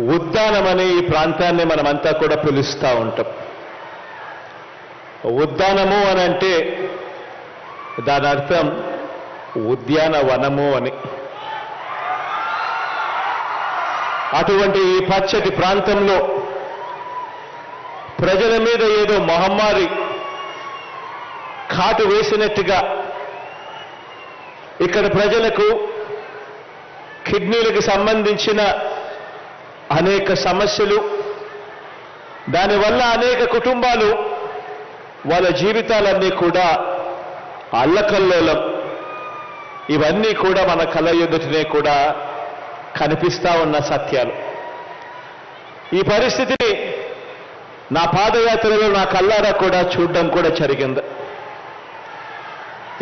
ఉద్దానం అనే ఈ ప్రాంతాన్ని మనమంతా కూడా పిలుస్తూ ఉంటాం. ఉద్దానము అని అంటే దాని అర్థం ఉద్యానవనము అని. అటువంటి ఈ పచ్చటి ప్రాంతంలో ప్రజల మీద ఏదో మహమ్మారి కాటు వేసినట్టుగా ఇక్కడ ప్రజలకు కిడ్నీలకు సంబంధించిన అనేక సమస్యలు దానివల్ల అనేక కుటుంబాలు వాళ్ళ జీవితాలన్నీ కూడా అల్లకల్లోలం. ఇవన్నీ కూడా మన కళ్ళ ఎదుటనే కూడా కనిపిస్తా ఉన్న సత్యాలు. ఈ పరిస్థితిని నా పాదయాత్రలో నా కల్లారా కూడా చూడడం కూడా జరిగింది.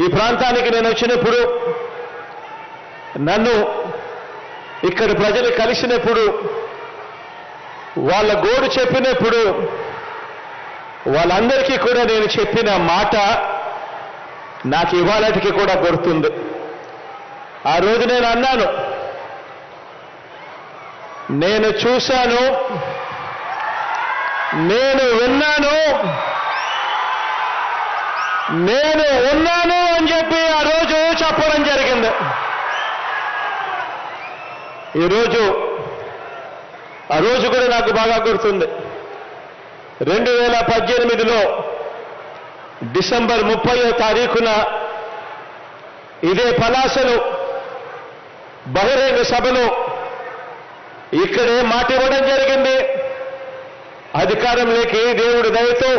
ఈ ప్రాంతానికి నేను వచ్చినప్పుడు నన్ను ఇక్కడ ప్రజలు కలిసినప్పుడు వాళ్ళ గోడు చెప్పినప్పుడు వాళ్ళందరికీ కూడా నేను చెప్పిన మాట నాకు ఇవాళటికి కూడా గుర్తుంది. ఆ రోజు నేను అన్నాను నేను చూశాను నేను విన్నాను నేను ఉన్నాను అని చెప్పి ఆ రోజు చెప్పడం జరిగింది. ఈరోజు ఆ రోజు కూడా నాకు బాగా గుర్తుంది. రెండు వేల పద్దెనిమిదిలో డిసెంబర్ ముప్పయో తారీఖున ఇదే పలాసలో బహిరంగ సభలో ఇక్కడే మాట ఇవ్వడం జరిగింది. అధికారంలోకి దేవుడి దయతో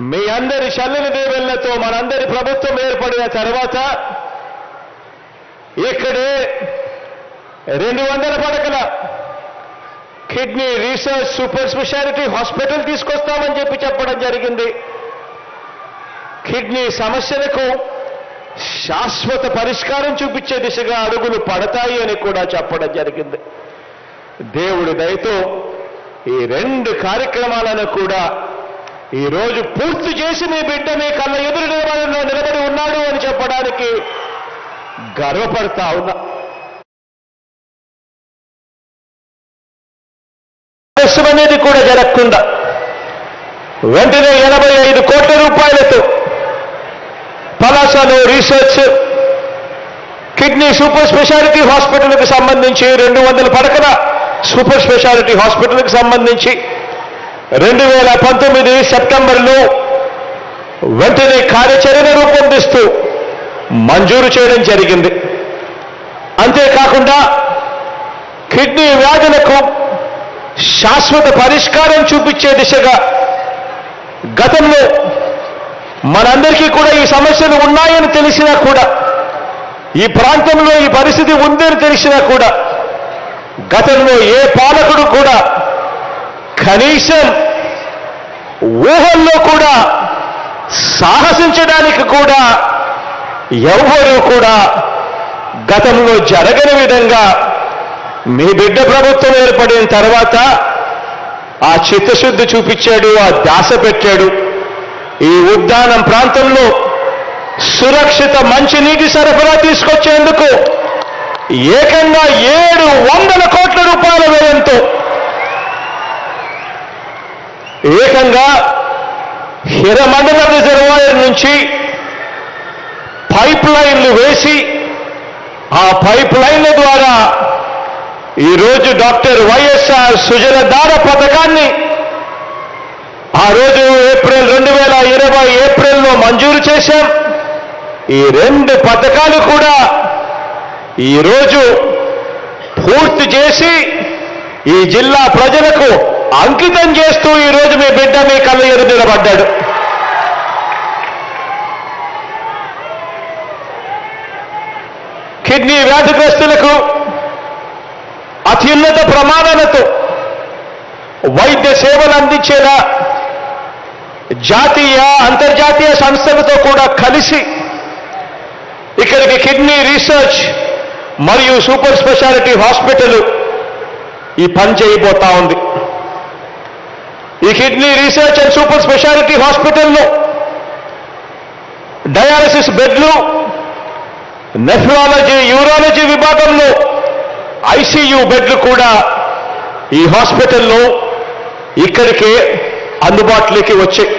మీ అందరి చల్లని దేవుళ్ళతో మనందరి ప్రభుత్వం ఏర్పడిన తర్వాత ఇక్కడే రెండు వందల పడకల kidney research super speciality hospital తీసుకొస్తామని చెప్పి చెప్పడం జరిగింది. కిడ్నీ సమస్యలకు శాశ్వత పరిష్కారం చూపించే దిశగా అడుగులు పడతాయి అని కూడా చెప్పడం జరిగింది. దేవుడి దయతో ఈ రెండు కార్యక్రమాలను కూడా ఈరోజు పూర్తి చేసి మీ బిడ్డ మీ కళ్ళ ఎదురు నిలబడి నిలబడి ఉన్నాడు అని చెప్పడానికి గర్వపడతా ఉన్నా. ఆలస్యం అనేది కూడా జరగకుండా వెంటనే ఎనభై ఐదు కోట్ల రూపాయలతో పలాసలో రీసెర్చ్ కిడ్నీ సూపర్ స్పెషాలిటీ హాస్పిటల్కి సంబంధించి రెండు వందల పడకల సూపర్ స్పెషాలిటీ హాస్పిటల్కి సంబంధించి రెండు వేల పంతొమ్మిది సెప్టెంబర్లో వెంటనే కార్యాచరణ రూపొందిస్తూ మంజూరు చేయడం జరిగింది. అంతేకాకుండా కిడ్నీ వ్యాధులకు శాశ్వత పరిష్కారం చూపించే దిశగా గతంలో మనందరికీ కూడా ఈ సమస్యలు ఉన్నాయని తెలిసినా కూడా ఈ ప్రాంతంలో ఈ పరిస్థితి ఉందని తెలిసినా కూడా గతంలో ఏ పాలకుడు కూడా కనీసం ఊహల్లో కూడా సాహసించడానికి కూడా ఎవరూ కూడా గతంలో జరగని విధంగా మీ బిడ్డ ప్రభుత్వం ఏర్పడిన తర్వాత ఆ చిత్తశుద్ధి చూపించాడు ఆ దాస పెట్టాడు. ఈ ఉద్యానం ప్రాంతంలో సురక్షిత మంచినీటి సరఫరా తీసుకొచ్చేందుకు ఏకంగా ఏడు వందల కోట్ల రూపాయల వ్యయంతో ఏకంగా హిరమండల రిజర్వాయర్ నుంచి పైప్ లైన్లు వేసి ఆ పైప్ లైన్ల ఈరోజు డాక్టర్ వైఎస్ఆర్ సుజలధార పథకాన్ని ఆ రోజు ఏప్రిల్ రెండు వేల ఇరవై ఏప్రిల్లో మంజూరు చేశాం. ఈ రెండు పథకాలు కూడా ఈరోజు పూర్తి చేసి ఈ జిల్లా ప్రజలకు అంకితం చేస్తూ ఈరోజు మీ బిడ్డ మీ కళ్ళ ఎదురు నిలబడ్డాడు. కిడ్నీ వ్యాధిగ్రస్తులకు అత్యున్నత ప్రమాణాలతో వైద్య సేవలు అందించేలా జాతీయ అంతర్జాతీయ సంస్థలతో కూడా కలిసి ఇక్కడికి కిడ్నీ రీసెర్చ్ మరియు సూపర్ స్పెషాలిటీ హాస్పిటల్ ఈ పని చేయబోతా ఉంది. ఈ kidney research and super speciality హాస్పిటల్లో డయాలసిస్ బెడ్లు నెఫ్రాలజీ యూరాలజీ విభాగంలో ఐసీయూ బెడ్లు కూడా ఈ హాస్పిటల్లో ఇక్కడికే అందుబాటులోకి వచ్చాయి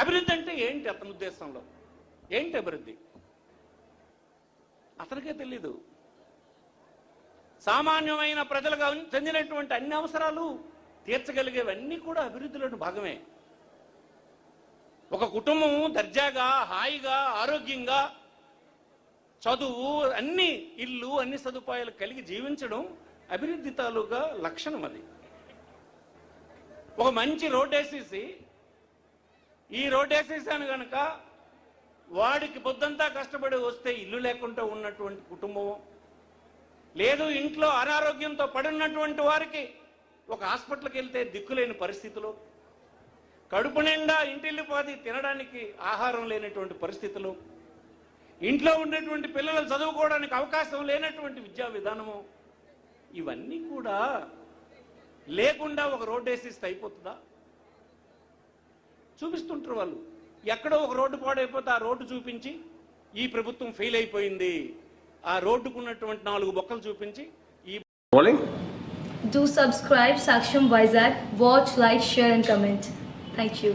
అభివృద్ధి అంటే ఏంటి అతని ఉద్దేశంలో? ఏంటి అభివృద్ధి? అతనికే తెలీదు. సామాన్యమైన ప్రజలకు చెందినటువంటి అన్ని అవసరాలు తీర్చగలిగేవన్నీ కూడా అభివృద్ధిలోని భాగమే. ఒక కుటుంబం దర్జాగా హాయిగా ఆరోగ్యంగా చదువు అన్ని ఇల్లు అన్ని సదుపాయాలు కలిగి జీవించడం అభివృద్ధి తాలూకా లక్షణం అది. ఒక మంచి రోడ్ వేసేసి ఈ రోడ్ వేసేసాను కనుక వాడికి పొద్దంతా కష్టపడి వస్తే ఇల్లు లేకుండా ఉన్నటువంటి కుటుంబం లేదు ఇంట్లో అనారోగ్యంతో పడున్నటువంటి వారికి ఒక హాస్పిటల్కి వెళ్తే దిక్కులేని పరిస్థితులు కడుపు నిండా ఇంటిల్లిపాది తినడానికి ఆహారం లేనటువంటి పరిస్థితులు ఇంట్లో ఉండేటువంటి పిల్లలు చదువుకోవడానికి అవకాశం లేనటువంటి విద్యా విధానము ఇవన్నీ కూడా లేకుండా ఒక రోడ్డు వేసిస్తే అయిపోతుందా చూపిస్తుంటారు వాళ్ళు ఎక్కడో ఒక రోడ్డు పాడైపోతే ఆ రోడ్డు చూపించి ఈ ప్రభుత్వం ఫెయిల్ అయిపోయింది ఆ రోడ్డుకున్నటువంటి నాలుగు బొక్కలు చూపించి ఈ. Do subscribe Saksham Vizag. Watch, like, share, and comment. Thank you.